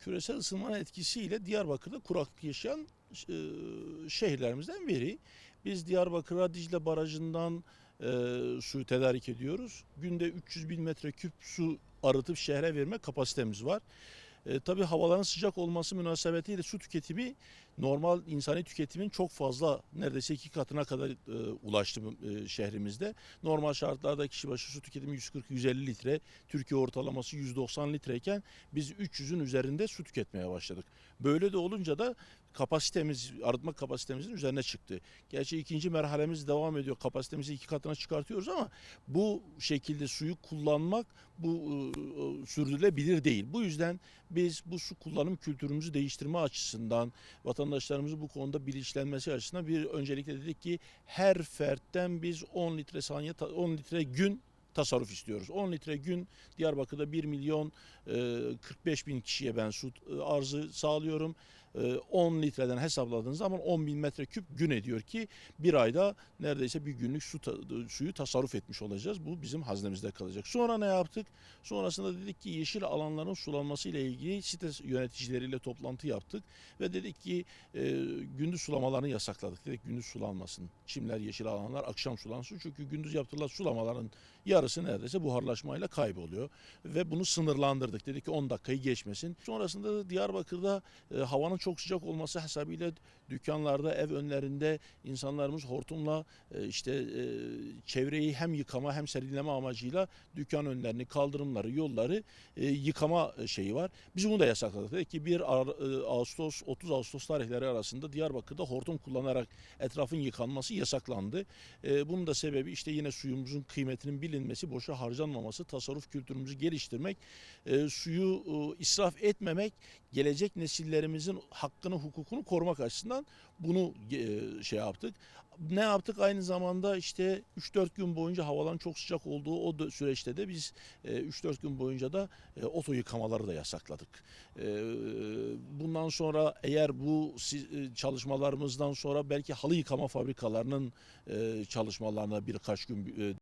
küresel ısınmanın etkisiyle Diyarbakır'da kuraklık yaşayan e, şehirlerimizden biri. Biz Diyarbakır'a Dicle Barajı'ndan e, su tedarik ediyoruz. Günde 300 bin metreküp su arıtıp şehre verme kapasitemiz var. E, tabii havaların sıcak olması münasebetiyle su tüketimi normal insani tüketimin çok fazla neredeyse iki katına kadar e, ulaştı e, şehrimizde. Normal şartlarda kişi başı su tüketimi 140-150 litre, Türkiye ortalaması 190 litreyken biz 300'ün üzerinde su tüketmeye başladık. Böyle de olunca da kapasitemiz, arıtma kapasitemizin üzerine çıktı. Gerçi ikinci merhalemiz devam ediyor. Kapasitemizi iki katına çıkartıyoruz ama bu şekilde suyu kullanmak bu e, e, sürdürülebilir değil. Bu yüzden biz bu su kullanım kültürümüzü değiştirme açısından vatandaşlarımızı bu konuda bilinçlenmesi açısından bir öncelikle dedik ki her fertten biz 10 litre saniye 10 litre gün tasarruf istiyoruz. 10 litre gün Diyarbakır'da 1 milyon e, 45 bin kişiye ben su arzı sağlıyorum. E, 10 litreden hesapladığınız zaman 10 bin metreküp gün ediyor ki bir ayda neredeyse bir günlük su suyu tasarruf etmiş olacağız. Bu bizim haznemizde kalacak. Sonra ne yaptık? Sonrasında dedik ki yeşil alanların sulanması ile ilgili site yöneticileriyle toplantı yaptık ve dedik ki e, gündüz sulamalarını yasakladık. Dedik gündüz sulanmasın. Çimler, yeşil alanlar akşam sulansın. Çünkü gündüz yaptırılan sulamaların yarısı neredeyse buharlaşmayla kayboluyor ve bunu sınırlandırdık. Dedik ki 10 dakikayı geçmesin. Sonrasında da Diyarbakır'da e, havanın çok sıcak olması hesabıyla dükkanlarda, ev önlerinde insanlarımız hortumla e, işte e, çevreyi hem yıkama hem serinleme amacıyla dükkan önlerini, kaldırımları, yolları e, yıkama şeyi var. Biz bunu da yasakladık. Dedik ki 1 Ar- e, Ağustos 30 Ağustos tarihleri arasında Diyarbakır'da hortum kullanarak etrafın yıkanması yasaklandı. Bunun da sebebi işte yine suyumuzun kıymetinin bilinmesi, boşa harcanmaması, tasarruf kültürümüzü geliştirmek, suyu israf etmemek, gelecek nesillerimizin hakkını, hukukunu korumak açısından bunu e, şey yaptık. Ne yaptık? Aynı zamanda işte 3-4 gün boyunca havaların çok sıcak olduğu o süreçte de biz e, 3-4 gün boyunca da e, oto yıkamaları da yasakladık. E, bundan sonra eğer bu e, çalışmalarımızdan sonra belki halı yıkama fabrikalarının e, çalışmalarına birkaç gün